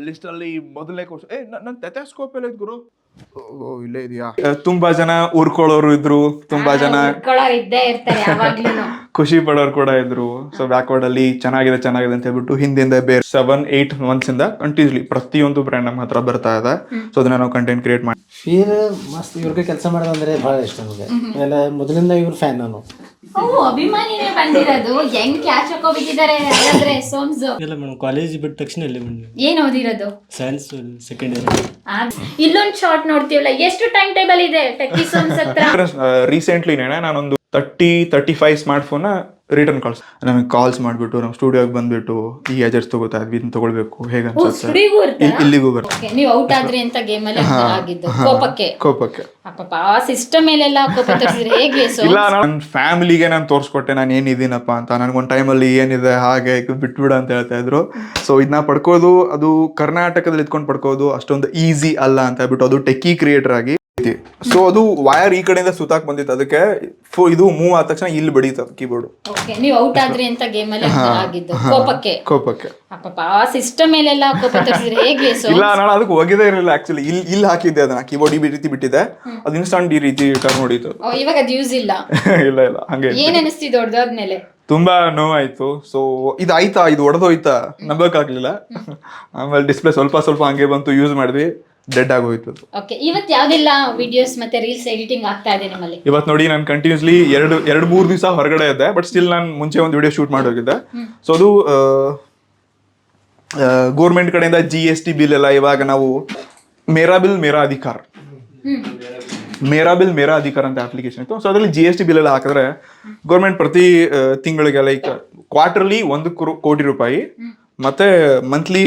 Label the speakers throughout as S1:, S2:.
S1: List ಅಲ್ಲಿ ಮೊದಲನೇ course ಏ ನನ್ನ ಟೆಟಾಸ್ಕೋಪ್ ಎಲ್ಲ ಗುರು. ಓ ಇಲ್ಲೇ ಇದೆಯಾ? ತುಂಬಾ ಜನ ಊರ್ಕೊಳ್ಳೋರು ಇದ್ರು ತುಂಬಾ ಜನ
S2: ಇದ್ದೇ ಇರ್ತಾರೆ ಯಾವಾಗ್ಲೂ
S1: ಖುಷಿ ಪಡೋರು ಕೂಡ ಇದ್ರು. ಸೊ ಬ್ಯಾಕ್ವರ್ಡ್ ಅಲ್ಲಿ ಚೆನ್ನಾಗಿದೆ ಚೆನ್ನಾಗಿದೆ ಅಂತ ಹೇಳ್ಬಿಟ್ಟು ಹಿಂದಿಂದ ಬೇರೆ ಸೆವೆನ್ ಏಟ್ ಮಂತ್ಸ್ ಇಂದ ಕಂಟಿನ್ಯೂಸ್ಲಿ ಪ್ರತಿಯೊಂದು ಬ್ರ್ಯಾಂಡ್ ನಮ್ಮ ಹತ್ರ ಬರ್ತಾ ಇದೆ. ಸೊ ಅದನ್ನ ನಾವು ಕಂಟೆಂಟ್ ಕ್ರಿಯೇಟ್ ಮಾಡಿ.
S3: ಫೀಲ್ ಮಸ್ತ್ ಇವ್ರಿಗೆ ಕೆಲಸ ಮಾಡೋದಂದ್ರೆ ಬಹಳ ಇಷ್ಟ ನಮಗೆ. ಎಲ್ಲ ಮೊದಲಿಂದ ಇವ್ರ ಫ್ಯಾನ್ ನಾನು.
S2: ಓ ಅಭಿಮಾನಿನೇ ಬಂದಿರೋದು. ಹೆಂಗ್ ಕ್ಯಾಚ್ ಹಾಕೋಬಿಟ್ಟಿದ್ದಾರೆ ಹಾಗಾದ್ರೆ ಸೋಮ್ಸು
S4: ಇಲ್ಲ ಮೇಡಮ್ ಕಾಲೇಜ್ ಬಿಟ್ಟ ತಕ್ಷಣ ಇಲ್ಲಿ ಬಂದ್ವಿ
S2: ಏನ್ ಓದಿರೋದು?
S4: ಸೈನ್ಸ್ ಸೆಕೆಂಡ್ ಇಯರ್
S2: ಇಲ್ಲೊಂದ್ ಶಾರ್ಟ್ ನೋಡ್ತೀವಲ್ಲ ಎಷ್ಟು ಟೈಮ್ ಟೇಬಲ್ ಇದೆ? ಟೆಕ್ಕಿ ಸೋಮ್ಸ್ ಹತ್ರ?
S1: ರೀಸೆಂಟ್ಲಿನೇ ನಾನೊಂದು thirty thirty five smart phone return calls ನಮಗೆ ಕಾಲ್ಸ್ ಮಾಡಿಬಿಟ್ಟು ನಮ್ಮ ಸ್ಟುಡಿಯೋಗೆ ಬಂದ್ಬಿಟ್ಟು ಈ ಎಜರ್ಸ್ ತಗೋತಾ ಇದ್ವಿ ಇದನ್ನ ತಗೊಳ್ಬೇಕು ಹೇಗೆ
S2: ಓ
S1: ಅನ್ಸುತ್ತೆ?
S2: ಸ್ಟುಡಿಯೋಗೂ
S1: ಇಲ್- ಇಲ್ಲಿಗೂ ಬರುತ್ತೆ.
S2: ಓಕೆ ನೀವು ಔಟ್ ಆದ್ರಿ ಅಂತ ಗೇಮ್ ಅಲ್ಲಿ ಆಗಿದ್ದು ಕೋಪಕ್ಕೆ.
S1: ಕೋಪಕ್ಕೆ.
S2: ಅಪ್ಪಪ್ಪ ಆ ಸಿಸ್ಟಮ್ ಮೇಲೆಲ್ಲ ಕೋಪ ತರಿಸಿದ್ರೆ ಹೇಗೆ ಸೊ
S1: ಇಲ್ಲ ನನ್ನ ಫ್ಯಾಮಿಲಿಗೆ ನಾನು ತೋರಿಸ್ಕೊಟ್ಟೆ ನಾನು ಏನಿದ್ದೀನಪ್ಪ ಅಂತ. ನನಗೊಂದು ಟೈಮಲ್ಲಿ ಏನಿದೆ ಹಾಗೆ ಇದು ಬಿಟ್ಬಿಡು ಅಂತ ಹೇಳ್ತಾ ಇದ್ರು. ಸೊ ಇದನ್ನ ಪಡ್ಕೋದು ಅದು ಕರ್ನಾಟಕದಲ್ಲಿ ಇದ್ಕೊಂಡು ಪಡ್ಕೋದು ಅಷ್ಟೊಂದು ಈಸಿ ಅಲ್ಲ ಅಂತ ಹೇಳ್ಬಿಟ್ಟು ಅದು ಟೆಕ್ಕಿ ಕ್ರಿಯೇಟರ್ ಆಗಿ ಸೊ ಅದು ವೈರ್ ಈ ಕಡೆಯಿಂದ ಸುತ್ತಾಕ್ ಬಂದಿತ್ತು. ಅದಕ್ಕೆ ಫು- ಇದು ಮೂವ್ ಆದ ತಕ್ಷಣ ಇಲ್ಲಿ ಬಡೀತು ಕೀಬೋರ್ಡ್
S2: ಓಕೆ ನೀವು ಔಟ್ ಆದ್ರಿ ಅಂತ ಗೇಮ್ ಅಲ್ಲಿ ಆಗಿದ್ದು. ಕೋಪಕ್ಕೆ.
S1: ಕೋಪಕ್ಕೆ.
S2: ಅಪ್ಪಪ್ಪ ಆ ಸಿಸ್ಟಮ್ ಮೇಲೆಲ್ಲ ಕೋಪ ತರಿಸಿದ್ರೆ ಹೇಗೆ ಸೊ
S1: ಇಲ್ಲ ನಾನು ಅದಕ್ಕೆ ಒಗೆದೇ ಇರಲಿಲ್ಲ ಆಕ್ಚುಲಿ ಇಲ್ಲಿ ಇಲ್ಲಿ ಹಾಕಿದ್ದೆ ಅದನ್ನ. ಕೀಬೋರ್ಡ್ ಈ ರೀತಿ ಬಿಟ್ಟಿದ್ದೆ ಅದು ಇನ್ಸ್ಟಂಟ್ ಈ ರೀತಿ ಟರ್ನ್ ಹೊಡೀತು.
S2: ಇವಾಗ ಅದು ಯೂಸ್ ಇಲ್ಲ.
S1: ಇಲ್ಲ ಇಲ್ಲ. ಹಂಗೆ
S2: ಏನ್ ಅನಿಸ್ತಿದೆ ಹೊಡೆದಾದ್ಮೇಲೆ
S1: ತುಂಬಾ ನೋವಾಯ್ತು. ಸೊ ಇದು ಆಯ್ತಾ ಇದು ಹೊಡೆದೋಯ್ತಾ ನಂಬಕ್ಕಾಗ್ಲಿಲ್ಲ ಆಮೇಲೆ ಡಿಸ್ಪ್ಲೇ ಸ್ವಲ್ಪ ಸ್ವಲ್ಪ ಹಂಗೆ ಬಂತು ಯೂಸ್ ಮಾಡಿದ್ವಿ. ಡೆಡ್ ಆಗೋಯ್ತು
S2: ಓಕೆ ಇವತ್ತು ಯಾವ್ದೆಲ್ಲ ವಿಡಿಯೋಸ್ ಮತ್ತೆ ರೀಲ್ಸ್ ಎಡಿಟಿಂಗ್ ಆಗ್ತಾ ಇದೆ ನಿಮ್ಮಲ್ಲಿ?
S1: ಇವತ್ತು ನೋಡಿ ನಾನು ಕಂಟಿನ್ಯೂಸ್ಲಿ ಎರಡು ಎರಡು ಮೂರು ದಿವಸ ಹೊರಗಡೆ ಇದ್ದೆ ಬಟ್ ಸ್ಟಿಲ್ ನಾನು ಮುಂಚೆ ಒಂದು ವಿಡಿಯೋ ಶೂಟ್ ಮಾಡಿ ಹೋಗಿದ್ದೆ. ಸೊ ಅದು ಗೋರ್ಮೆಂಟ್ ಕಡೆಯಿಂದ ಜಿ ಎಸ್ ಟಿ ಬಿಲ್ ಎಲ್ಲ ಇವಾಗ ನಾವು ಮೇರಾ ಬಿಲ್ ಮೇರಾ ಅಧಿಕಾರ ಮೇರಾ ಬಿಲ್ ಮೇರಾ ಅಧಿಕಾರ ಅಂತ ಅಪ್ಲಿಕೇಶನ್ ಇತ್ತು. ಸೊ ಅದರಲ್ಲಿ ಜಿ ಎಸ್ ಟಿ ಬಿಲ್ ಎಲ್ಲ ಹಾಕಿದ್ರೆ ಗೌರ್ಮೆಂಟ್ ಪ್ರತಿ ತಿಂಗಳಿಗೆ ಲೈಕ್ ಕ್ವಾರ್ಟರ್ಲಿ ಒಂದು ಕೋಟಿ ರೂಪಾಯಿ ಮತ್ತೆ ಮಂತ್ಲಿ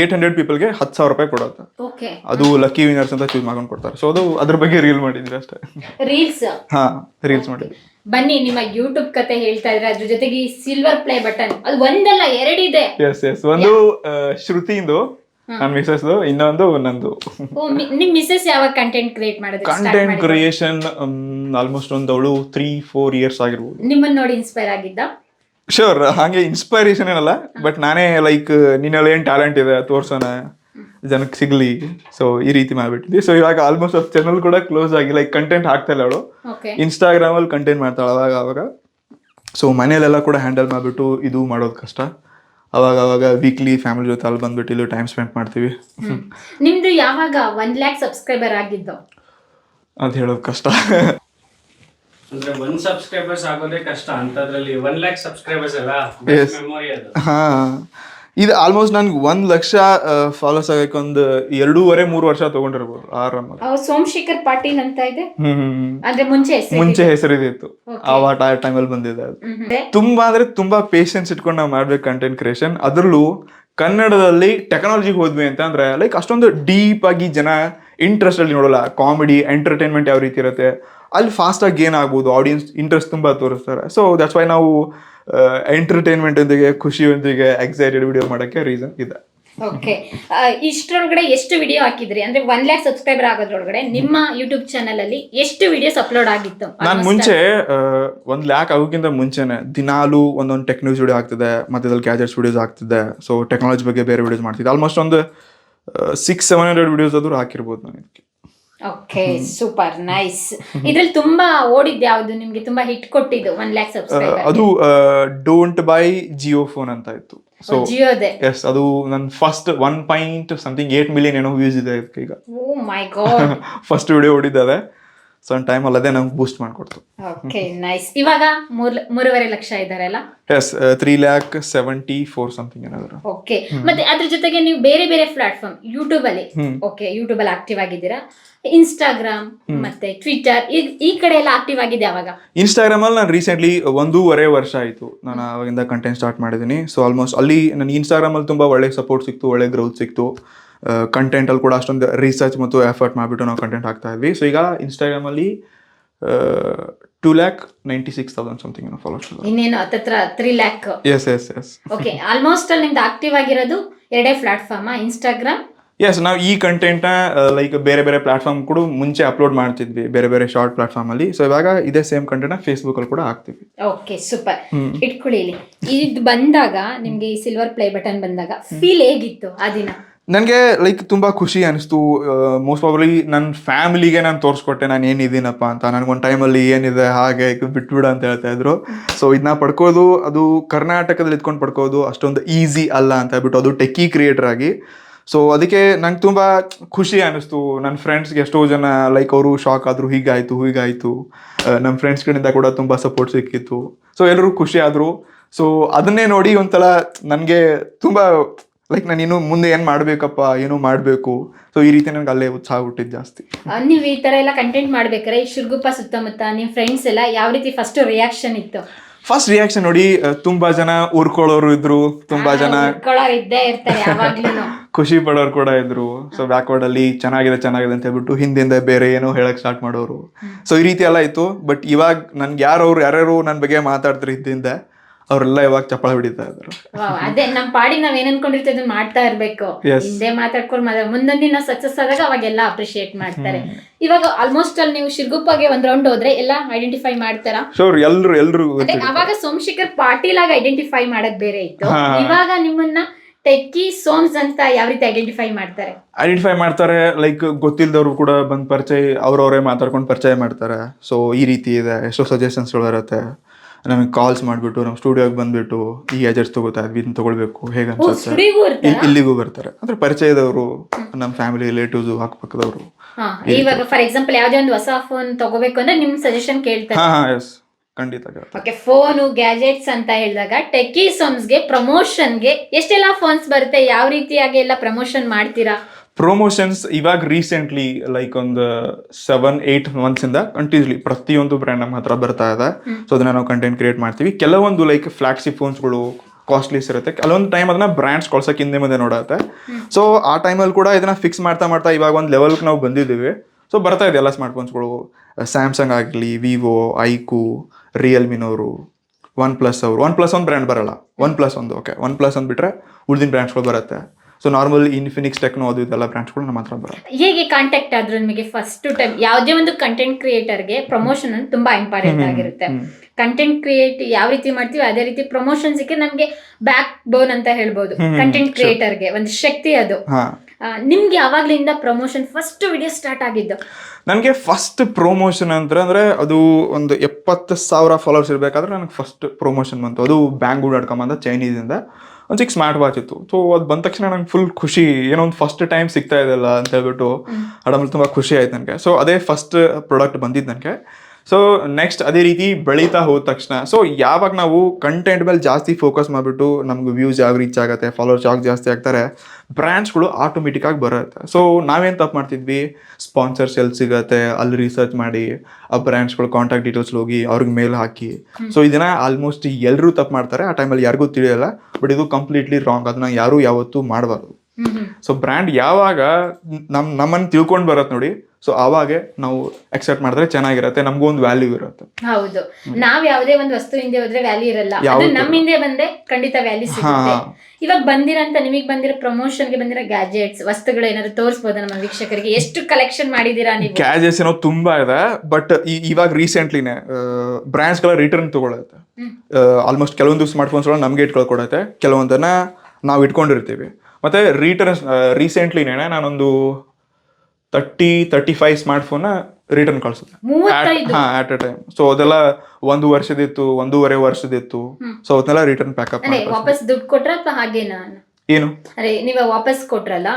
S1: ಏಟ್ ಹಂಡ್ರೆಡ್ ಪೀಪಲ್ಗೆ ಹತ್ತು ಸಾವಿರ ರೂಪಾಯಿ ಕೊಡುತ್ತೆ
S2: ಓಕೆ
S1: ಅದು ಲಕ್ಕಿ ವಿನರ್ಸ್ ಅಂತ ಚೂಸ್ ಮಾಡ್ಕೊಂಡು ಕೊಡ್ತಾರೆ. ಸೊ ಅದು ಅದ್ರ ಬಗ್ಗೆ ರೀಲ್ ಮಾಡಿದ್ರಿ ಅಷ್ಟೇ.
S2: ರೀಲ್ಸ್
S1: ಹಾ ರೀಲ್ಸ್ ಮಾಡಿ.
S2: ಬನ್ನಿ ನಿಮ್ಮ ಯೂಟ್ಯೂಬ್ ಕತೆ ಹೇಳ್ತಾ ಇದ್ರೆ ಅದ್ರ ಜೊತೆಗೆ ಈ ಸಿಲ್ವರ್ ಪ್ಲೇ ಬಟನ್ ಅದು ಒಂದಲ್ಲ ಎರಡಿದೆ
S1: ಎಸ್ ಎಸ್ ಒಂದು ಶ್ರುತಿಂದು ನನ್ನ ಮಿಸಸ್ ಇನ್ನೊಂದು ನಂದು
S2: ಓ ಮಿ- ನಿಮ್ ಮಿಸ್ಸಸ್ ಯಾವಾಗ ಕಂಟೆಂಟ್ ಕ್ರಿಯೇಟ್ ಮಾಡಿದ್ರೆ
S1: ಕಂಟೆಂಟ್ ಕ್ರಿಯೇಷನ್ ಆಲ್ಮೋಸ್ಟ್ ಒಂದು ಅವಳು ತ್ರೀ ಫೋರ್ ಇಯರ್ಸ್ ಆಗಿರ್ಬೋದು.
S2: ನಿಮ್ಮನ್ನ ನೋಡಿ ಇನ್ಸ್ಪೈರ್ ಆಗಿದ್ದ?
S1: ಶೋರ್ ಹಾಗೆ ಇನ್ಸ್ಪೈರೇಷನ್ ಏನಲ್ಲ ಬಟ್ ನಾನೇ ಲೈಕ್ ನಿನ್ನಲ್ಲಿ ಏನು ಟ್ಯಾಲೆಂಟ್ ಇದೆ ತೋರ್ಸೋಣ ಜನಕ್ಕೆ ಸಿಗ್ಲಿ. ಸೊ ಈ ರೀತಿ ಮಾಡ್ಬಿಟ್ಟಿದ್ವಿ. ಸೊ ಇವಾಗ ಆಲ್ಮೋಸ್ಟ್ ಅವ್ರ ಚಾನಲ್ ಕೂಡ ಕ್ಲೋಸ್ ಆಗಿ ಲೈಕ್ ಕಂಟೆಂಟ್ ಹಾಕ್ತಾ ಇಲ್ಲ ಅವಳು.
S2: ಓಕೆ
S1: ಇನ್ಸ್ಟಾಗ್ರಾಮಲ್ಲಿ ಕಂಟೆಂಟ್ ಮಾಡ್ತಾಳೆ ಅವಾಗ ಅವಾಗ. ಸೊ ಮನೇಲೆಲ್ಲ ಕೂಡ ಹ್ಯಾಂಡಲ್ ಮಾಡಿಬಿಟ್ಟು ಇದು ಮಾಡೋದು ಕಷ್ಟ. ಅವಾಗ ಅವಾಗ ವೀಕ್ಲಿ ಫ್ಯಾಮಿಲಿ ಜೊತೆ ಅಲ್ಲಿ ಬಂದ್ಬಿಟ್ಟು ಇಲ್ಲೂ ಟೈಮ್ ಸ್ಪೆಂಡ್ ಮಾಡ್ತೀವಿ.
S2: ನಿಮ್ದು ಯಾವಾಗ ಒನ್ ಲ್ಯಾಕ್ ಸಬ್ಸ್ಕ್ರೈಬರ್ ಆಗಿದ್ದು?
S1: ಅಂತ ಹೇಳೋದು ಕಷ್ಟ.
S4: ಅಂದ್ರೆ ಒನ್ ಸಬ್ಸ್ಕ್ರೈಬರ್ಸ್ ಆಗೋದೇ ಕಷ್ಟ ಅಂತದ್ರಲ್ಲಿ ಒನ್ ಲ್ಯಾಕ್ ಸಬ್ಸ್ಕ್ರೈಬರ್ಸ್ ಅಲ್ಲ. ಮೆಮೊರಿ ಅದು.
S1: ಹಾ. ಇದು ಆಲ್ಮೋಸ್ಟ್ ನನ್ಗೆ ಒಂದ್ ಲಕ್ಷ ಫಾಲೋಸ್ ಆಗಕ್ಕೆ ಒಂದು ಎರಡೂವರೆ ಮೂರು ವರ್ಷ ತಗೊಂಡಿರ್ಬೋದು ಆರಾಮಾಗಿ
S2: ಅವ್ ಸೋಮಶೇಖರ್ ಪಾಟೀಲ್ ಅಂತ ಇದೆ. ಅಂದ್ರೆ ಮುಂಚೆ ಹೆಸರು
S1: ಮುಂಚೆ ಹೆಸರಿದಿತ್ತು. ವಾಟ್ ಆ ಅಲ್ಲಿ ಬಂದಿದೆ ಅದು. ತುಂಬಾ ಅಂದ್ರೆ ತುಂಬಾ ಪೇಷನ್ಸ್ ಇಟ್ಕೊಂಡು ನಾವು ಮಾಡ್ಬೇಕು ಕಂಟೆಂಟ್ ಕ್ರಿಯೇಷನ್ ಅದ್ರಲ್ಲೂ ಕನ್ನಡದಲ್ಲಿ ಟೆಕ್ನಾಲಜಿ ಹೋದ್ವಿ ಅಂತ ಅಂದ್ರೆ ಲೈಕ್ ಅಷ್ಟೊಂದು ಡೀಪ್ ಆಗಿ ಜನ ಇಂಟ್ರೆಸ್ಟ್ ಅಲ್ಲಿ ನೋಡೋಲ್ಲ ಕಾಮಿಡಿ ಎಂಟರ್ಟೈನ್ಮೆಂಟ್ ಯಾವ ರೀತಿ ಇರುತ್ತೆ ಅಲ್ಲಿ ಫಾಸ್ಟ್ ಆಗಿ ಗೇನ್ ಆಗ್ಬೋದು ಆಡಿಯನ್ಸ್ ಇಂಟ್ರೆಸ್ಟ್ ತುಂಬಾ ತೋರಿಸ್ತಾರೆ. ಸೊ ದಟ್ಸ್ ವೈ ನಾವು ಎಂಟರ್ಟೈನ್ಮೆಂಟ್ ಒಂದಿಗೆ ಖುಷಿಯೊಂದಿಗೆ ಎಕ್ಸೈಟೆಡ್ ವಿಡಿಯೋ ಮಾಡಕ್ಕೆ ರೀಸನ್ ಇದೆ.
S2: ಓಕೆ ಇಷ್ಟರೊಳಗಡೆ ಎಷ್ಟು ವಿಡಿಯೋ ಹಾಕಿದ್ರಿ? ಅಂದ್ರೆ ಒನ್ ಲ್ಯಾಕ್ ಸಬ್ಸ್ಕ್ರೈಬರ್ ಆಗೋದ್ರೊಳಗಡೆ ನಿಮ್ಮ ಯೂಟ್ಯೂಬ್ ಚಾನಲ್ ಅಲ್ಲಿ ಎಷ್ಟು ವಿಡಿಯೋಸ್ ಅಪ್ಲೋಡ್ ಆಗಿತ್ತು?
S1: ನಾನು ಮುಂಚೆ ಒಂದ್ ಲ್ಯಾಕ್ ಆಗೋಕ್ಕಿಂತ ಮುಂಚೆನೆ ದಿನಾಲು ಒಂದೊಂದು ಟೆಕ್ ನ್ಯೂಸ್ ವಿಡಿಯೋ ಆಗ್ತಿದೆ ಮಧ್ಯದಲ್ಲಿ ಗ್ಯಾಜೆಟ್ಸ್ ವಿಡಿಯೋಸ್ ಆಗ್ತಿದೆ ಸೊ ಟೆಕ್ನಾಲಜಿ ಬಗ್ಗೆ ಬೇರೆ ವಿಡಿಯೋಸ್ ಮಾಡ್ತಿದ್ದೆ. ಆಲ್ಮೋಸ್ಟ್ ಒಂದು ಸಿಕ್ಸ್ ಸೆವೆನ್ ಹಂಡ್ರೆಡ್ ವಿಡಿಯೋಸ್ ಆದ್ರೂ ಹಾಕಿರ್ಬೋದು ನಾನು ಇದಕ್ಕೆ.
S2: ಓಕೆ ಸೂಪರ್ ನೈಸ್ ಇದ್ರಲ್ಲಿ ತುಂಬಾ ಓಡಿದ್ ಯಾವ್ದು? ನಿಮ್ಗೆ ತುಂಬಾ ಹಿಟ್ ಕೊಟ್ಟಿದ್ದು ಒನ್ ಲ್ಯಾಕ್ ಸಬ್ಸ್ಕ್ರೈಬರ್
S1: ಅದು ಡೋಂಟ್ ಬೈ ಜಿಯೋ ಫೋನ್ ಅಂತ ಇತ್ತು. ಸೊ
S2: ಜಿಯೋದೆ
S1: ಎಸ್ ಅದು ನನ್ನ first one point something eight million ಏನೋ ವ್ಯೂಸ್ ಇದೆ ಅದಕ್ಕೆ ಈಗ.
S2: Oh my god
S1: first video ಹೊಡಿದ್ದಾರೆ ಸೊ ಟೈಮ್ ಟೈಮಲ್ಲಿ ಅದೇ ನಂಗೆ ಬೂಸ್ಟ್ ಮಾಡಿಕೊಡ್ತು.
S2: ಓಕೆ ನೈಸ್ ಇವಾಗ ಮೂರ್ ಮೂರುವರೆ ಲಕ್ಷ ಇದಾರಲ್ಲ
S1: yes three lakh seventy four something ಏನಾದ್ರು.
S2: ಓಕೆ ಮತ್ತೆ ಅದ್ರ ಜೊತೆಗೆ ನೀವು ಬೇರೆ ಬೇರೆ ಪ್ಲಾಟ್ಫಾರ್ಮ್ ಯೂಟ್ಯೂಬ್ ಅಲ್ಲಿ. ಓಕೆ ಯೂಟ್ಯೂಬ್ ಅಲ್ಲಿ ಆಕ್ಟಿವ್ ಆಗಿದ್ದೀರಾ? ಇನ್ಸ್ಟಾಗ್ರಾಮ್ ಮತ್ತೆ ಟ್ವಿಟರ್ ಈ ಕಡೆ ಎಲ್ಲ ಆಕ್ಟಿವ್ ಆಗಿದೆ ಯಾವಾಗ?
S1: ಇನ್ಸ್ಟಾಗ್ರಾಮಲ್ಲಿ ನಾನು ರೀಸೆಂಟ್ಲಿ ಒಂದೂವರೆ ವರ್ಷ ಆಯಿತು. ನಾನು ಅವಾಗಿಂದ ಕಂಟೆಂಟ್ ಸ್ಟಾರ್ಟ್ ಮಾಡಿದ್ದೀನಿ ಸೊ ಆಲ್ಮೋಸ್ಟ್ ಅಲ್ಲಿ ನನಗೆ ಇನ್ಸ್ಟಾಗ್ರಾಮಲ್ಲಿ ತುಂಬಾ ಒಳ್ಳೆ ಸಪೋರ್ಟ್ ಸಿಕ್ತು ಒಳ್ಳೆ ಗ್ರೋತ್ ಸಿಕ್ತು. ಕಂಟೆಂಟಲ್ಲಿ ಕೂಡ ಅಷ್ಟೊಂದು ರಿಸರ್ಚ್ ಮತ್ತು ಎಫರ್ಟ್ ಮಾಡಿಬಿಟ್ಟು ನಾವು ಕಂಟೆಂಟ್ ಹಾಕ್ತಾ ಇದ್ವಿ. ಸೊ ಈಗ ಇನ್ಸ್ಟಾಗ್ರಾಮಲ್ಲಿ two lakh ninety six thousand something ಏನೋ ಫಾಲೋಸ್
S2: ಇನ್ನೇನು ಹತ್ತತ್ರ three lakh
S1: yes yes yes
S2: okay almost ಅಲ್ಲಿ ನಿಮ್ದು ಆಕ್ಟಿವ್ ಆಗಿರೋದು ಎರಡೇ ಪ್ಲಾಟ್ಫಾರ್ಮ್ ಇನ್ಸ್ಟಾಗ್ರಾಮ್
S1: ಎಸ್ ನಾವು ಈ ಕಂಟೆಂಟ್ನ ಲೈಕ್ ಬೇರೆ ಬೇರೆ ಪ್ಲಾಟ್ಫಾರ್ಮ್ ಕೂಡ ಮುಂಚೆ ಅಪ್ಲೋಡ್ ಮಾಡ್ತಿದ್ವಿ ಬೇರೆ ಬೇರೆ ಶಾರ್ಟ್ ಪ್ಲಾಟ್ಫಾರ್ಮ್ ಅಲ್ಲಿ. ಸೊ ಇವಾಗ ಇದೇ ಸೇಮ್ ಕಂಟೆಂಟ್ನ ಫೇಸ್ಬುಕ್ ಅಲ್ಲಿ ಕೂಡ ಹಾಕ್ತಿವಿ.
S2: ಓಕೆ ಸೂಪರ್ ಇಟ್ಕೊಳ್ಳಿ ಇಲ್ಲಿ. ಇದು ಬಂದಾಗ ನಿಮ್ಗೆ ಈ ಸಿಲ್ವರ್ ಪ್ಲೇ ಬಟನ್ ಬಂದಾಗ ಫೀಲ್ ಹೇಗಿತ್ತು ಆ ದಿನ?
S1: ನನಗೆ ಲೈಕ್ ತುಂಬ ಖುಷಿ ಅನಿಸ್ತು. ಮೋಸ್ಟ್ ಪ್ರಾಬಲಿ ನನ್ನ ಫ್ಯಾಮಿಲಿಗೆ ನಾನು ತೋರಿಸ್ಕೊಟ್ಟೆ, ನಾನು ಏನಿದ್ದೀನಪ್ಪ ಅಂತ. ನನಗೊಂದು ಟೈಮಲ್ಲಿ ಏನಿದೆ, ಹಾಗೆ ಬಿಟ್ಬಿಡು ಅಂತ ಹೇಳ್ತಾ ಇದ್ರು. ಸೊ ಇದನ್ನ ಪಡ್ಕೋದು, ಅದು ಕರ್ನಾಟಕದಲ್ಲಿ ಇದ್ಕೊಂಡು ಪಡ್ಕೋದು ಅಷ್ಟೊಂದು ಈಸಿ ಅಲ್ಲ ಅಂತ ಹೇಳ್ಬಿಟ್ಟು, ಅದು ಟೆಕ್ಕಿ ಕ್ರಿಯೇಟರ್ ಆಗಿ. ಸೊ ಅದಕ್ಕೆ ನಂಗೆ ತುಂಬ ಖುಷಿ ಅನಿಸ್ತು. ನನ್ನ ಫ್ರೆಂಡ್ಸ್ಗೆ ಎಷ್ಟೋ ಜನ ಲೈಕ್ ಅವರು ಶಾಕ್ ಆದರು, ಹೀಗಾಯಿತು ಹೀಗಾಯಿತು. ನಮ್ಮ ಫ್ರೆಂಡ್ಸ್ ಕಡೆಯಿಂದ ಕೂಡ ತುಂಬ ಸಪೋರ್ಟ್ ಸಿಕ್ಕಿತ್ತು. ಸೊ ಎಲ್ಲರೂ ಖುಷಿ ಆದರು. ಸೊ ಅದನ್ನೇ ನೋಡಿ ಒಂಥರ ನನಗೆ ತುಂಬ ಲೈಕ್ ನಾನು ಇನ್ನು ಮುಂದೆ ಏನು ಮಾಡಬೇಕಪ್ಪ ಏನು ಮಾಡಬೇಕು? ಸೊ ಈ ರೀತಿ ನನಗೆ ಅಲ್ಲೇ ಉತ್ಸಾಹ ಹುಟ್ಟಿದ್ ಜಾಸ್ತಿ.
S2: ನೀವು ಈ ತರ ಎಲ್ಲ ಕಂಟೆಂಟ್ ಮಾಡ್ಬೇಕಾರೆ ಈ ಶಿರ್ಗುಪ್ಪ ಸುತ್ತಮುತ್ತ ನಿಮ್ ಫ್ರೆಂಡ್ಸ್ ಎಲ್ಲ ಯಾವ ರೀತಿ ಫಸ್ಟ್ ರಿಯಾಕ್ಷನ್ ಇತ್ತು?
S1: ಫಸ್ಟ್ ರಿಯಾಕ್ಷನ್ ನೋಡಿ ತುಂಬಾ ಜನ ಉರ್ಕೊಳ್ಳೋರು ಇದ್ರು ತುಂಬಾ ಜನ ಖುಷಿ ಪಡೋರು ಕೂಡ ಇದ್ರು. ಸೊ ಬ್ಯಾಕ್ವರ್ಡ್ ಅಲ್ಲಿ ಚೆನ್ನಾಗಿದೆ ಚೆನ್ನಾಗಿದೆ ಅಂತ ಹೇಳ್ಬಿಟ್ಟು ಹಿಂದಿಂದ ಬೇರೆ ಏನೋ ಹೇಳಕ್ ಸ್ಟಾರ್ಟ್ ಮಾಡೋರು. ಸೊ ಈ ರೀತಿ ಎಲ್ಲ ಇತ್ತು. ಬಟ್ ಇವಾಗ ನನ್ಗೆ ಯಾರವ್ರು ಯಾರ್ಯಾರು ನನ್ನ ಬಗ್ಗೆ ಮಾತಾಡ್ತಾರೆ ಹಿಂದಿಂದ ಅವರೆಲ್ಲ ಇವಾಗ ಚಪ್ಪಳ ಹಿಡಿತಾ ಇದ್ರು.
S2: ಅದೇ ನಮ್ ಪಾಡಿ ನಾವ್ ಏನ್ ಅನ್ಕೊಂಡಿರ್ತೀವಿ ಅದನ್ನ ಮಾಡ್ತಾ ಇರ್ಬೇಕು. ಹಿಂದೆ ಮಾತಾಡ್ಕೊಂಡು ಮಾತಾಡ್ ಮುಂದೊಂದ್ ದಿನ ಸಕ್ಸಸ್ ಆದಾಗ ಅವಾಗೆಲ್ಲ ಅಪ್ರಿಶಿಯೇಟ್ ಮಾಡ್ತಾರೆ. ಇವಾಗ ಆಲ್ಮೋಸ್ಟ್ ಅಲ್ಲಿ ನೀವು ಶಿರ್ಗುಪ್ಪಗೆ ಒಂದ್ ರೌಂಡ್ ಹೋದ್ರೆ ಎಲ್ಲ ಐಡೆಂಟಿಫೈ ಮಾಡ್ತಾರ?
S1: ಶೋರ್ ಎಲ್ರು ಎಲ್ರು
S2: ಅವಾಗ ಸೋಮಶೇಖರ್ ಪಾಟೀಲ್ ಆಗ ಐಡೆಂಟಿಫೈ ಮಾಡೋದ್ ಬೇರೆ ಇತ್ತು. ಇವಾಗ ನಿಮ್ಮನ್ನ ಟೆಕ್ಕಿ ಸೋಮ್ಸ್ ಅಂತ ಯಾವ ರೀತಿ ಐಡೆಂಟಿಫೈ ಮಾಡ್ತಾರೆ?
S1: ಐಡೆಂಟಿಫೈ ಮಾಡ್ತಾರೆ ಲೈಕ್ ಗೊತ್ತಿಲ್ದವ್ರು ಕೂಡ ಬಂದ್ ಪರಿಚಯ ಅವ್ರವರೇ ಮಾತಾಡ್ಕೊಂಡು ಪರಿಚಯ ಮಾಡ್ತಾರೆ. ಸೊ ಈ ರೀತಿ ಇದೆ ಎಷ್ಟೋ ಸಜೆಷನ್ಸ್ಗಳು ಇರುತ್ತೆ ನಮಗೆ ಕಾಲ್ಸ್ ಮಾಡಿಬಿಟ್ಟು ನಮ್ಮ ಸ್ಟುಡಿಯೋಗೆ ಬಂದ್ಬಿಟ್ಟು ಈ ಗ್ಯಾಜೆಟ್ಸ್ ತಗೋತಾ ಇದ್ವಿ ಇದನ್ನ ತಗೊಳ್ಬೇಕು ಹೇಗೆ ಅನ್ಸುತ್ತೆ
S2: ಸ್ಟುಡಿಯೋಗೂ ಇರ್ತಾರ?
S1: ಇಲ್- ಇಲ್ಲಿಗೂ ಬರ್ತಾರೆ. ಅಂದ್ರೆ ಪರಿಚಯದವರು ನಮ್ಮ ಫ್ಯಾಮಿಲಿ ರಿಲೇಟಿವ್ಸ್ ಅಕ್ಕಪಕ್ಕದವರು.
S2: ಹಾ ಇವಾಗ ಫಾರ್ ಎಕ್ಸಾಂಪಲ್ ಯಾವ್ದೇ ಒಂದು ಹೊಸ ಫೋನ್ ತಗೋಬೇಕು ಅಂದ್ರೆ ನಿಮ್ ಸಜೆಷನ್ ಕೇಳ್ತಾರೆ.
S1: ಹಾ ಹಾ ಎಸ್ ಖಂಡಿತ ಕೇಳ್ತಾರೆ.
S2: ಓಕೆ ಫೋನು ಗ್ಯಾಜೆಟ್ಸ್ ಅಂತ ಹೇಳಿದಾಗ ಟೆಕ್ಕಿ ಪ್ರಮೋಷನ್ಗೆ ಎಷ್ಟೆಲ್ಲ ಫೋನ್ಸ್ ಬರುತ್ತೆ? ಯಾವ ರೀತಿಯಾಗಿ ಎಲ್ಲ ಪ್ರಮೋಷನ್ ಮಾಡ್ತೀರಾ?
S1: ಪ್ರಮೋಷನ್ಸ್ ಇವಾಗ ರೀಸೆಂಟ್ಲಿ ಲೈಕ್ ಒಂದು ಸೆವೆನ್ ಮಂತ್ಸ್ ಇಂದ ಕಂಟಿನ್ಯೂಸ್ಲಿ ಪ್ರತಿಯೊಂದು ಬ್ರ್ಯಾಂಡ್ ನಮ್ಮ ಹತ್ರ ಬರ್ತಾ ಇದೆ. ಸೊ ಅದನ್ನ ನಾವು ಕಂಟೆಂಟ್ ಕ್ರಿಯೇಟ್ ಮಾಡ್ತೀವಿ. ಕೆಲವೊಂದು ಲೈಕ್ ಫ್ಲಾಗ್ಶಿಪ್ ಫೋನ್ಸ್ಗಳು ಕಾಸ್ಟ್ಲೀಸ್ ಇರುತ್ತೆ. ಕೆಲವೊಂದು ಟೈಮ್ ಅದನ್ನ ಬ್ರ್ಯಾಂಡ್ಸ್ ಕೊಳ್ಸಕ್ಕೆ ಹಿಂದೆ ಮುಂದೆ ನೋಡುತ್ತೆ. ಸೊ ಆ ಟೈಮಲ್ಲಿ ಕೂಡ ಇದನ್ನ ಫಿಕ್ಸ್ ಮಾಡ್ತಾ ಮಾಡ್ತಾ ಇವಾಗ ಒಂದು ಲೆವೆಲ್ಗೆ ನಾವು ಬಂದಿದ್ದೀವಿ. ಸೊ ಬರ್ತಾ ಇದೆ ಎಲ್ಲ ಸ್ಮಾರ್ಟ್ ಫೋನ್ಸ್ಗಳು ಸ್ಯಾಮ್ಸಂಗ್ ಆಗಲಿ ವಿವೋ ಐಕು ರಿಯಲ್ಮಿನವರು ಒನ್ ಪ್ಲಸ್ ಅವರು. ಒನ್ ಪ್ಲಸ್ ಒಂದು ಬ್ರ್ಯಾಂಡ್ ಬರಲ್ಲ. ಒನ್ ಪ್ಲಸ್ ಒಂದು ಓಕೆ ಒನ್ ಪ್ಲಸ್ ಒಂದು ಬಿಟ್ಟರೆ ಉಳಿದಿನ ಬ್ರ್ಯಾಂಡ್ಸ್ಗಳು ಬರುತ್ತೆ. ಸೊ ನಾರ್ಮಲ್ ಇನ್ಫಿನಿಕ್ಸ್ ಟೆಕ್ನೋ ಅದು ಇದೆಲ್ಲ ಬ್ರಾಂಡ್ ನಮ್ಮ ಹತ್ರ ಬರೋದು
S2: ಹೇಗೆ ಕಾಂಟ್ಯಾಕ್ಟ್ ಆದ್ರೆ ನಿಮಗೆ ಫಸ್ಟ್ ಟೈಮ್ ಯಾವುದೇ ಒಂದು ಕಂಟೆಂಟ್ ಕ್ರಿಯೇಟರ್ಗೆ ಪ್ರಮೋಷನ್ ಅಂತ ತುಂಬಾ ಇಂಪಾರ್ಟೆಂಟ್ ಆಗಿರುತ್ತೆ. ಕಂಟೆಂಟ್ ಕ್ರಿಯೇಟ್ ಯಾವ ರೀತಿ ಮಾಡ್ತೀವಿ ಅದೇ ರೀತಿ ಪ್ರಮೋಷನ್ಸ್ ಸಿಕ್ಕಿ ನಮಗೆ ಬ್ಯಾಕ್ ಬೋನ್ ಅಂತ ಹೇಳ್ಬೋದು. ಕಂಟೆಂಟ್ ಕ್ರಿಯೇಟರ್ಗೆ ಒಂದು ಶಕ್ತಿ ಅದು. ನಿಮ್ಗೆ ಯಾವಾಗ್ಲಿಂದ ಪ್ರಮೋಷನ್ ಫಸ್ಟ್ ವಿಡಿಯೋ ಸ್ಟಾರ್ಟ್ ಆಗಿದ್ದು?
S1: ನನಗೆ ಫಸ್ಟ್ ಪ್ರಮೋಷನ್ ಅಂತ ಅಂದ್ರೆ ಅದು ಒಂದು ಎಪ್ಪತ್ತು ಸಾವಿರ ಫಾಲೋವರ್ಸ್ ಇರಬೇಕಾದ್ರೆ ನನಗೆ ಫಸ್ಟ್ ಪ್ರಮೋಷನ್ ಬಂತು. ಅದು ಬ್ಯಾಂಗ್ಳೂರ್ ಡಾಟ್ ಕಾಮ್ ಅಂತ ಚೈನೀಸಿಂದ ಒಂದು ಸ್ಮಾರ್ಟ್ ವಾಚ್ ಇತ್ತು. ಸೊ ಅದು ಬಂದ ತಕ್ಷಣ ನಂಗೆ ಫುಲ್ ಖುಷಿ. ಏನೋ ಒಂದು ಫಸ್ಟ್ ಟೈಮ್ ಸಿಗ್ತಾ ಇದೆಯಲ್ಲ ಅಂತ ಹೇಳ್ಬಿಟ್ಟು ಅಡಮಲ್ಲಿ ತುಂಬ ಖುಷಿ ಆಯ್ತು ನನಗೆ. ಸೊ ಅದೇ ಫಸ್ಟ್ ಪ್ರಾಡಕ್ಟ್ ಬಂದಿದ್ದು ನನಗೆ. ಸೊ ನೆಕ್ಸ್ಟ್ ಅದೇ ರೀತಿ ಬೆಳೀತಾ ಹೋದ ತಕ್ಷಣ. ಸೊ ಯಾವಾಗ ನಾವು ಕಂಟೆಂಟ್ ಮೇಲೆ ಜಾಸ್ತಿ ಫೋಕಸ್ ಮಾಡಿಬಿಟ್ಟು ನಮ್ಗೆ ವ್ಯೂಸ್ ಯಾವ ರೀಚ್ ಆಗುತ್ತೆ ಫಾಲೋವರ್ಸ್ ಯಾವಾಗ ಜಾಸ್ತಿ ಆಗ್ತಾರೆ ಬ್ರ್ಯಾಂಡ್ಸ್ಗಳು ಆಟೋಮೆಟಿಕ್ಕಾಗಿ ಬರುತ್ತೆ. ಸೊ ನಾವೇನು ತಪ್ಪು ಮಾಡ್ತಿದ್ವಿ? ಸ್ಪಾನ್ಸರ್ಸ್ ಎಲ್ಲಿ ಸಿಗುತ್ತೆ? ಅಲ್ಲಿ ರಿಸರ್ಚ್ ಮಾಡಿ ಆ ಬ್ರ್ಯಾಂಡ್ಸ್ಗಳು ಕಾಂಟ್ಯಾಕ್ಟ್ ಡೀಟೇಲ್ಸ್ ಹೋಗಿ ಅವ್ರಿಗೆ ಮೇಲ್ ಹಾಕಿ. ಸೊ ಇದನ್ನ ಆಲ್ಮೋಸ್ಟ್ ಎಲ್ಲರೂ ತಪ್ಪು ಮಾಡ್ತಾರೆ. ಆ ಟೈಮಲ್ಲಿ ಯಾರಿಗೂ ತಿಳಿಯಲ್ಲ. ಬಟ್ ಇದು ಕಂಪ್ಲೀಟ್ಲಿ ರಾಂಗ್ ಅದನ್ನ ಯಾರೂ ಯಾವತ್ತೂ ಮಾಡಬಾರ್ದು. ಸೊ ಬ್ರ್ಯಾಂಡ್ ಯಾವಾಗ ನಮ್ ನಮ್ಮನ್ನು ತಿಳ್ಕೊಂಡು ಬರತ್ತೆ ನೋಡಿ. ಸೊ ಆವಾಗೆ ನಾವು ಅಕ್ಸೆಪ್ಟ್ ಮಾಡಿದ್ರೆ ಚೆನ್ನಾಗಿರತ್ತೆ ನಮಗೂ ಒಂದು ವ್ಯಾಲ್ಯೂ ಇರುತ್ತೆ.
S2: ಹೌದು. ನಾವ್ ಯಾವುದೇ ಒಂದು ವಸ್ತು ಹಿಂದೆ ಹೋದ್ರೆ ವ್ಯಾಲ್ಯೂ ಇರಲ್ಲ. ಅದು
S1: ನಮ್ಮ
S2: ನಮ್ ಹಿಂದೆ ಬಂದೆ ಖಂಡಿತ ವ್ಯಾಲ್ಯೂ ಸಿಗುತ್ತೆ. ಇವಾಗ ಬಂದಿರಂತ ನಿಮಗ್ ಬಂದಿರೋ ಪ್ರಮೋಷನ್ಗೆ ಬಂದಿರೋ ಗ್ಯಾಜೆಟ್ಸ್ ವಸ್ತುಗಳು ಏನಾದ್ರು ತೋರಿಸಬಹುದು ನಮ್ಮ ವೀಕ್ಷಕರಿಗೆ? ಎಷ್ಟು ಕಲೆಕ್ಷನ್ ಮಾಡಿದೀರಾ ನೀವು?
S1: ಗ್ಯಾಜೆಟ್ಸ್ ಏನೋ ತುಂಬಾ ಇದೆ ಬಟ್ ಇವಾಗ ರೀಸೆಂಟ್ಲಿನೇ ಬ್ರ್ಯಾಂಡ್ಸ್ಗಳ ರಿಟರ್ನ್ ತಗೊಳುತ್ತೆ. ಆಲ್ಮೋಸ್ಟ್ ಕೆಲವೊಂದು ಸ್ಮಾರ್ಟ್ ಫೋನ್ಸ್ ನಮಗೆ ಇಟ್ಕೊಳ್ಕೊಡತ್ತೆ ಕೆಲವೊಂದನ್ನ ನಾವು ಇಟ್ಕೊಂಡಿರ್ತೀವಿ. ಮತ್ತೆ ರಿಟರ್ನ್ ರೀಸೆಂಟ್ಲಿನೇ ನಾನೊಂದು thirty thirty five smart phone return ಕಳ್ಸುತ್ತೆ
S2: ಮೂವತ್ತೈದು?
S1: ಹಾ ಆಟ್ ಅ ಟೈಮ್ ಸೊ ಅದೆಲ್ಲ ಒಂದು ವರ್ಷದಿತ್ತು ಒಂದೂವರೆ ವರ್ಷದಿತ್ತು. ಸೊ ಅದನ್ನೆಲ್ಲ ರಿಟರ್ನ್ ಪ್ಯಾಕಪ್
S2: ಮಾಡಿ ವಾಪಸ್ ದುಡ್ಡು ಕೊಟ್ರ ಅಥವಾ ಹಾಗೇನಾ?
S1: ಏನು?
S2: ಅರೇ ನೀವು ವಾಪಸ್ ಕೊಟ್ರಲ್ಲ.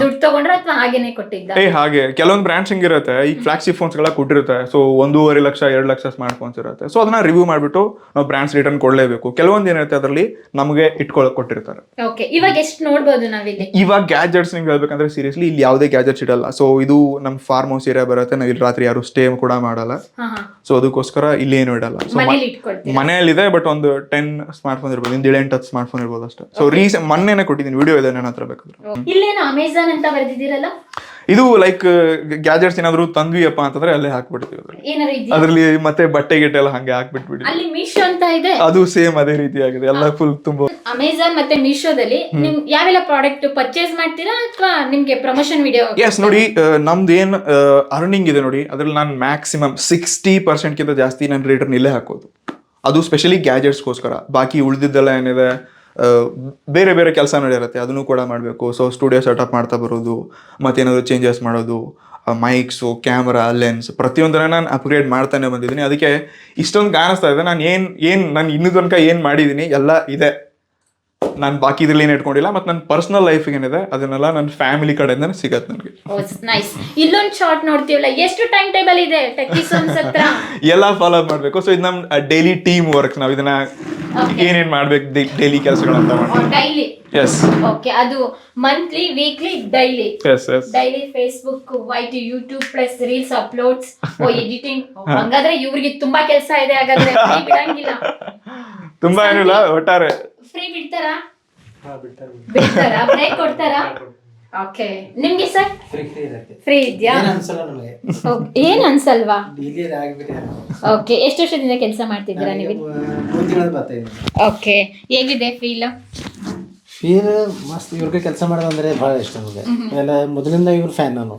S2: ದುಡ್ಡು ತಗೊಂಡ್ರ ಅಥವಾ ಹಾಗೇನೆ ಕೊಟ್ಟಿದ್ದ?
S1: ಏ ಹಾಗೆ. ಕೆಲವೊಂದು ಬ್ರ್ಯಾಂಡ್ಸ್ ಹಿಂಗಿರುತ್ತೆ. ಈ ಫ್ಲಾಗ್ಶಿಪ್ ಎಲ್ಲ ಕೊಟ್ಟಿರುತ್ತೆ. ಸೊ ಒಂದೂವರೆ ಲಕ್ಷ ಎರಡು ಲಕ್ಷ ಸ್ಮಾರ್ಟ್ ಫೋನ್ಸ್ ಇರುತ್ತೆ. ಸೊ ಅದನ್ನ ರಿವ್ಯೂ ಮಾಡ್ಬಿಟ್ಟು ನಾವು ಬ್ರ್ಯಾಂಡ್ಸ್ ರಿಟರ್ನ್ ಕೊಡಲೇಬೇಕು. ಕೆಲವೊಂದು ಏನಿರುತ್ತೆ ಅದರಲ್ಲಿ ನಮಗೆ ಇಟ್ಕೊಳಕ್ ಕೊಟ್ಟಿರ್ತಾರೆ.
S2: ಓಕೆ. ಇವಾಗ ಎಷ್ಟು ನೋಡ್ಬೋದು ನಾವಿಲ್ಲಿ?
S1: ಇವಾಗ ಗ್ಯಾಜೆಟ್ಸ್ ನಿಮ್ಗೆ ಹೇಳ್ಬೇಕಂದ್ರೆ ಸೀರಿಯಸ್ಲಿ ಇಲ್ಲಿ ಯಾವುದೇ ಗ್ಯಾಜೆಟ್ಸ್ ಇಡಲ್ಲ. ಸೊ ಇದು ನಮ್ಮ ಫಾರ್ಮ್ ಹೌಸ್ ಏರಿಯಾ ಬರುತ್ತೆ. ನಾವು ಇಲ್ಲಿ ರಾತ್ರಿ ಯಾರು ಸ್ಟೇ ಕೂಡ ಮಾಡಲ್ಲ. ಸೊ ಅದಕ್ಕೋಸ್ಕರ ಇಲ್ಲಿ ಏನು ಇಡಲ್ಲ. ಸೊ
S2: ಮನೇಲಿ
S1: ಇದೆ ಬಟ್ ಒಂದು ಟೆನ್ ಸ್ಮಾರ್ಟ್ ಫೋನ್ ಇರ್ಬೋದು. ಇಂದ ಏಳೆಂಟು ಸ್ಮಾರ್ಟ್ ಫೋನ್ ಇರ್ಬೋದು ಅಷ್ಟೇ. ಸೊ ರೀಸೆಂಟ್ ಮೊನ್ನೆನೇ ಕೊಟ್ಟಿದ್ದೀನಿ ವಿಡಿಯೋ ಇದೆ ನನ್ನ ಹತ್ರ ಬೇಕಾದ್ರೆ
S2: ಇಲ್ಲೇನು ಅಮೆಝಾನ್ ಅಂತ ಬರೆದಿದ್ದೀರಲ್ಲ?
S1: ಇದು ಲೈಕ್ ಗ್ಯಾಜೆಟ್ಸ್ ಏನಾದ್ರು ತಂದ್ವಿಯಪ್ಪ ಅಂತಂದ್ರೆ ಅಲ್ಲೇ ಹಾಕ್ಬಿಡ್ತೀವಿ ಅದ್ರಲ್ಲಿ. ಅದ್ರಲ್ಲಿ ಮತ್ತೆ ಬಟ್ಟೆ ಗಿಟ್ಟೆ ಎಲ್ಲ ಹಂಗೆ ಹಾಕ್ಬಿಟ್ಬಿಡಿ.
S2: ಅಲ್ಲಿ ಮೀಶೋ ಅಂತ ಇದೆ?
S1: ಅದು ಸೇಮ್ ಅದೇ ರೀತಿ ಆಗಿದೆ ಎಲ್ಲ ಫುಲ್ ತುಂಬಾ
S2: ಅಮೆಝಾನ್ ಮತ್ತೆ ಮೀಶೋದಲ್ಲಿ ನಿಮ್ ಯಾವೆಲ್ಲ ಪ್ರಾಡಕ್ಟ್ ಪರ್ಚೇಸ್ ಮಾಡ್ತೀರಾ ಅಥವಾ ನಿಮ್ಗೆ ಪ್ರಮೋಷನ್ ವಿಡಿಯೋ
S1: ಎಸ್ ನೋಡಿ ನಮ್ದು ಏನ್ ಅರ್ನಿಂಗ್ ಇದೆ ನೋಡಿ ಅದ್ರಲ್ಲಿ ನಾನು ಮ್ಯಾಕ್ಸಿಮಮ್ ಸಿಕ್ಸ್ಟಿ ಪರ್ಸೆಂಟ್ಗಿಂತ ಜಾಸ್ತಿ ನಾನು ರಿಟರ್ನ್ ಇಲ್ಲೇ ಹಾಕೋದು ಅದು ಸ್ಪೆಷಲಿ ಗ್ಯಾಜೆಟ್ಸ್ಗೋಸ್ಕರ ಬಾಕಿ ಉಳಿದಿದ್ದೆಲ್ಲ ಏನಿದೆ ಬೇರೆ ಬೇರೆ ಕೆಲಸ ನಡೆಯುತ್ತೆ ಅದನ್ನು ಕೂಡ ಮಾಡಬೇಕು. ಸೊ ಸ್ಟುಡಿಯೋ ಸೆಟಪ್ ಮಾಡ್ತಾ ಬರೋದು ಮತ್ತೇನಾದರೂ ಚೇಂಜಸ್ ಮಾಡೋದು ಮೈಕ್ಸು ಕ್ಯಾಮ್ರಾ ಲೆನ್ಸ್ ಪ್ರತಿಯೊಂದನ್ನ ನಾನು ಅಪ್ಗ್ರೇಡ್ ಮಾಡ್ತಾನೆ ಬಂದಿದ್ದೀನಿ. ಅದಕ್ಕೆ ಇಷ್ಟೊಂದು ಕಾಣಿಸ್ತಾ ಇದೆ. ನಾನು ಏನು ಏನು ನಾನು ಇನ್ನೂ ತನಕ ಏನು ಮಾಡಿದ್ದೀನಿ ಎಲ್ಲ ಇದೆ. ನಾನು ಬಾಕಿ ಇದ್ರಲ್ಲಿ ಏನು ಇಟ್ಕೊಂಡಿಲ್ಲ ಮತ್ತು ನನ್ನ ಪರ್ಸ್ನಲ್ ಲೈಫ್ ಏನಿದೆ ಅದನ್ನೆಲ್ಲ ನನ್ನ ಫ್ಯಾಮಿಲಿ ಕಡೆಯಿಂದ ಸಿಗತ್ತೆ ನನಗೆ.
S2: ನೈಸ್ ಇಲ್ಲೊಂದು ಶಾರ್ಟ್ ನೋಡ್ತೀವಲ್ಲ ಎಷ್ಟು ಟೈಮ್ ಟೇಬಲ್ ಇದೆ
S1: ಎಲ್ಲ ಫಾಲೋ ಮಾಡಬೇಕು. ಸೊ ಇದು ನಮ್ಮ ಡೈಲಿ ಟೀಮ್ ವರ್ಕ್ ನಾವು ಇದನ್ನ ಏನೇನು ಮಾಡ್ಬೇಕು ಡೈಲಿ ಕೆಲಸಗಳು ಅಂತ
S2: ಡೈಲಿ
S1: ಎಸ್
S2: ಓಕೆ ಅದು monthly weekly daily
S1: yes yes
S2: daily Facebook wait YouTube plus reels uploads oh editing ಹಂಗಾದ್ರೆ ಇವ್ರಿಗೆ ತುಂಬಾ ಕೆಲಸ ಇದೆ ಹಾಗಾದ್ರೆ. Free ಬಿಡಂಗಿಲ್ಲ.
S1: ತುಂಬಾ ಏನಿಲ್ಲ ಒಟ್ಟಾರೆ.
S2: ಫ್ರೀ ಬಿಡ್ತಾರಾ? ಬಿಡ್ತಾರಾ ಬ್ರೇಕ್ ಕೊಡ್ತಾರಾ. ಓಕೆ ನಿಮ್ಗೆ ಸರ್
S3: ಫ್ರೀ ಫ್ರೀ ಇರುತ್ತೆ.
S2: ಫ್ರೀ ಇದ್ಯಾ?
S3: ಏನು ಅನ್ಸಲ್ಲ ನಮಗೆ.
S2: Okay. ಏನ್ ಅನ್ಸಲ್ವಾ?
S3: ಡೈಲಿ ಆಗಿಬಿಟ್ಟಿದೆ
S2: ಓಕೆ ಎಷ್ಟು ವರ್ಷದಿಂದ ಕೆಲಸ ಮಾಡ್ತಿದ್ದೀರಾ ನೀವು?
S3: ಮೂರು ತಿಂಗಳು ಬರ್ತಾ ಇದ್ದೀನಿ.
S2: ಓಕೆ ಹೇಗಿದೆ ಫೀಲ್
S3: ಫೀಲ್ ಮಸ್ತ್. ಇವ್ರಿಗೆ ಕೆಲಸ ಮಾಡೋದಂದ್ರೆ ಭಾಳ ಇಷ್ಟ ನನಗೆ ಎಲ್ಲ ಮೊದಲಿಂದ ಇವ್ರ ಫ್ಯಾನ್ ನಾನು.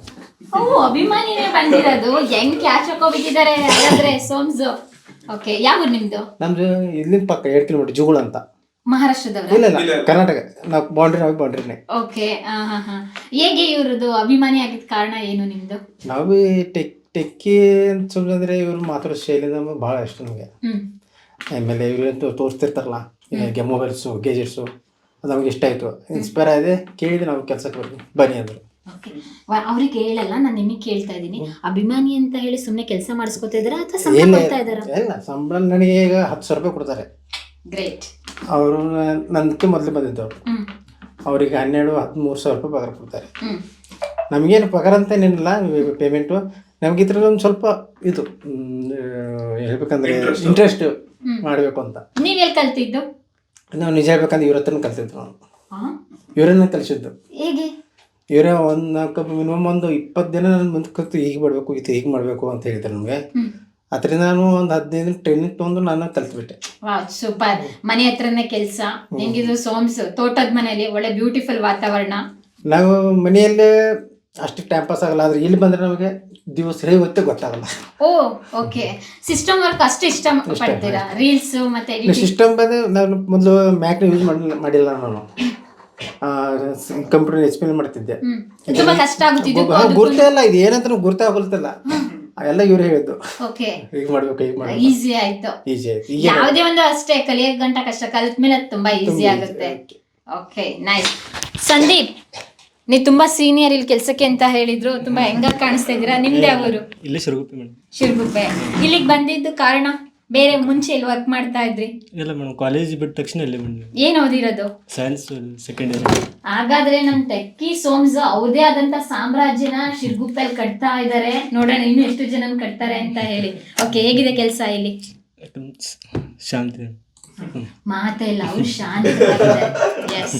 S2: ಓ ಅಭಿಮಾನಿನೇ ಬಂದಿರೋದು. ಹೆಂಗ್ ಕ್ಯಾಚ್ ಹಾಕೋಬಿಟ್ಟಿದ್ದಾರೆ ಹಾಗಾದ್ರೆ ಸೋಮ್ಸು. ಓಕೆ ಯಾವ ನಿಮ್ದು?
S3: ನಮ್ದು ಇಲ್ಲಿಂದ ಪಕ್ಕ ಎರಡು ಕಿಲೋಮೀಟರ್ ಜುಗುಳ ಅಂತ.
S2: ಮಹಾರಾಷ್ಟ್ರದವ್ರ?
S3: ಇಲ್ಲ ಇಲ್ಲ. ಕರ್ನಾಟಕ. ನಾವು ಬೌಂಡ್ರಿ ನಾವು ಬೌಂಡ್ರಿನೇ
S2: ಓಕೆ ಹಾ ಹಾ ಹಾ. ಹೇಗೆ ಇವ್ರದ್ದು ಅಭಿಮಾನಿ ಆಗಿದ್ ಕಾರಣ ಏನು ನಿಮ್ದು?
S3: ನಾವು ಟೆಕ್ ಟೆಕ್ಕಿ ಅಂತ ಸುಮ್ಮನೆ ಇವ್ರು ಮಾತಾಡೋ ಶೈಲಿ ನಮಗೆ ಭಾಳ ಇಷ್ಟ ನಮಗೆ.
S2: ಹ್ಮ್.
S3: ಆಮೇಲೆ ಇವ್ರು ತೋರಿಸ್ತಿರ್ತಾರಲ್ಲ ಈಗ ಮೊಬೈಲ್ಸು ಗೇಜೆಟ್ಸು ಅದು ನಮಗೆ ಇಷ್ಟ ಆಯಿತು. ಇನ್ಸ್ಪೈರ್ ಆಗಿದೆ ಕೇಳಿದೆ ನಾವು ಕೆಲಸಕ್ಕೆ ಬರ್ತೀವಿ ಬನ್ನಿ ಅಂದರು.
S2: ಓಕೆ. ಅವ್ರಿಗೆ ಹೇಳಲ್ಲ ನಾನು ನಿಮಗೆ ಕೇಳ್ತಾ ಇದ್ದೀನಿ. ಅಭಿಮಾನಿ ಅಂತ ಹೇಳಿ ಸುಮ್ಮನೆ ಕೆಲಸ ಮಾಡಿಸ್ಕೊತಾ ಇದಾರಾ ಅಥವಾ ಸಂಬಳ ಕೊಡ್ತಾ ಇದಾರಾ
S3: ಇಲ್ಲ ಸಂಬಳ ನನಗೆ ಈಗ ಹತ್ತು ಸಾವಿರ ರೂಪಾಯಿ ಕೊಡ್ತಾರೆ.
S2: ಗ್ರೇಟ್
S3: ಅವರು ನನ್ನಕ್ಕೆ ಮೊದಲು ಬಂದಿದ್ದವರು.
S2: ಹ್ಮ್.
S3: ಅವ್ರಿಗೆ ಹನ್ನೆರಡು ಹದಿಮೂರು ಸಾವಿರ ರೂಪಾಯಿ ಪಗಾರ ಕೊಡ್ತಾರೆ.
S2: ಹ್ಮ್.
S3: ನಮಗೇನು ಪಗಾರ ಅಂತ ಏನಿಲ್ಲ ಪೇಮೆಂಟು ನಮ್ಗೆ ಇದ್ರಲ್ಲಿ ಒಂದು ಸ್ವಲ್ಪ ಇದು ಹೇಳ್ಬೇಕಂದ್ರೆ ಇಂಟ್ರೆಸ್ಟ್ ಮಾಡಬೇಕು ಅಂತ.
S2: ನೀವ್ ಎಲ್ಲಿ ಕಲ್ತಿದ್ದು?
S3: ನಾವು ನಿಜ ಹೇಳ್ಬೇಕಂದ್ರೆ ಇವ್ರ ಹತ್ರ ಕಲ್ತಿದ್ದು ನಾವು ಇವರನ್ನ ಕಲಿಸಿದ್ದು.
S2: ಹೇಗೆ?
S3: ಇವರೇ ಒಂದು ನಾಲ್ಕು ಮಿನಿಮಮ್ ಒಂದು ಇಪ್ಪತ್ತು ದಿನ ನನ್ನ ಮುಂದೆ ಕಲಿತು ಹೀಗೆ ಮಾಡಬೇಕು ಇದು ಹೀಗೆ ಮಾಡಬೇಕು ಅಂತ ಹೇಳಿದ್ರು ನಮಗೆ.
S2: ಹ್ಮ್.
S3: ಅದರಿಂದ ನಾನು ಒಂದು ಹದಿನೈದು ಟ್ರೈನಿಂಗ್ ತೊಗೊಂಡು ನಾನು ಕಲ್ತ್ಬಿಟ್ಟೆ.
S2: ವಾವ್ ಸೂಪರ್ ಮನೆ ಹತ್ರನೇ ಕೆಲಸ. ಹೆಂಗಿದ್ರು ಸೋಮ್ಸ್ ತೋಟದ ಮನೆಯಲ್ಲಿ ಒಳ್ಳೆ ಬ್ಯೂಟಿಫುಲ್ ವಾತಾವರಣ.
S3: ನಾವು ಮನೆಯಲ್ಲೇ ಅಷ್ಟು ಟೈಮ್ ಪಾಸ್ ಆಗಲ್ಲ ಆದ್ರೆ ಇಲ್ಲಿ ಬಂದ್ರೆ ನಮಗೆ ದಿವಸ ಹೇಗೆ ಗೊತ್ತೇ ಗೊತ್ತಾಗಲ್ಲ.
S2: ಓ ಓಕೆ ಸಿಸ್ಟಮ್ ವರ್ಕ್ ಅಷ್ಟು ಇಷ್ಟ ಪಡ್ತೀರಾ? ರೀಲ್ಸ್ ಮತ್ತೆ
S3: ಸಿಸ್ಟಮ್ ಬಂದು ನಾನು ಮೊದಲು ಮ್ಯಾಕ್ನ ಯೂಸ್ ಮಾಡಿಲ್ಲ ಮಾಡಿಲ್ಲ ನಾನು. ಕಂಪ್ಯೂಟರ್ ಎಕ್ಸ್ಪ್ಲೇನ್ ಮಾಡ್ತಿದ್ದೆ.
S2: ಹ್ಮ್. ತುಂಬಾ ಕಷ್ಟ ಆಗುತ್ತಿದ್ದು
S3: ಗುರ್ತೇ ಇಲ್ಲ ಇದು ಏನಂತ ಎಲ್ಲ ಇವ್ರು ಹೇಳಿದ್ದು.
S2: ಓಕೆ
S3: ಹೀಗೆ ಮಾಡ್ಬೇಕು ಹೀಗೆ ಮಾಡ್ಬೇಕು.
S2: ಈಸಿ ಆಯ್ತು.
S3: ಈಸಿ ಆಯ್ತು. ಈಗ
S2: ಯಾವುದೇ ಒಂದು ಅಷ್ಟೇ ಕಲಿಯೋ ಗಂಟ ಕಷ್ಟ ಕಲ್ತ್ಮೇಲೆ ಅದು ತುಂಬಾ ಈಸಿ ಆಗುತ್ತೆ. ಓಕೆ ನೈಸ್ ಸಂದೀಪ್ ನೀವು ತುಂಬಾ ಸೀನಿಯರ್ ಇಲ್ಲಿ ಕೆಲಸಕ್ಕೆ ಅಂತ ಹೇಳಿದ್ರು. ತುಂಬಾ ಹೆಂಗ ಕಾಣಿಸ್ತಾ ಇದ್ದೀರಾ? ನಿಮ್ದೇ ಅವರು ಊರು?
S5: ಶಿರಗುಪ್ಪೆ ಶಿರಗುಪ್ಪಿ ಮೇಡಮ್.
S2: ಶಿರ್ಗುಪ್ಪೆ. ಇಲ್ಲಿಗೆ ಬಂದಿದ್ದು ಕಾರಣ? ಬೇರೆ ಮುಂಚೆ ಎಲ್ಲಿ ವರ್ಕ್ ಮಾಡ್ತಾ ಇದ್ರಿ?
S5: ಇಲ್ಲ ಮೇಡಮ್ ಕಾಲೇಜ್ ಬಿಟ್ಟ ತಕ್ಷಣ ಇಲ್ಲೇ ಮೇಡಮ್
S2: ಏನ್ ಓದಿರೋದು?
S5: ಸೈನ್ಸ್ ಸೆಕೆಂಡ್ ಇಯರ್
S2: ಹಾಗಾದ್ರೆ ನಮ್ ಟೆಕ್ಕಿ ಸೋಮ್ಸ್ ಅವ್ರದೇ ಆದಂತ ಸಾಮ್ರಾಜ್ಯನ ಶಿರ್ಗುಪ್ಪೆಲ್ ಕಟ್ತಾ ಇದಾರೆ. ನೋಡೋಣ ಇನ್ನು ಎಷ್ಟು ಜನ ಕಟ್ತಾರೆ ಅಂತ ಹೇಳಿ. ಓಕೆ ಹೇಗಿದೆ ಕೆಲಸ ಇಲ್ಲಿ?
S5: ಶಾಂತಿ.
S2: ಮಾತೇ ಇಲ್ಲ ಅವ್ರು ಶಾಂತಿ ಎಸ್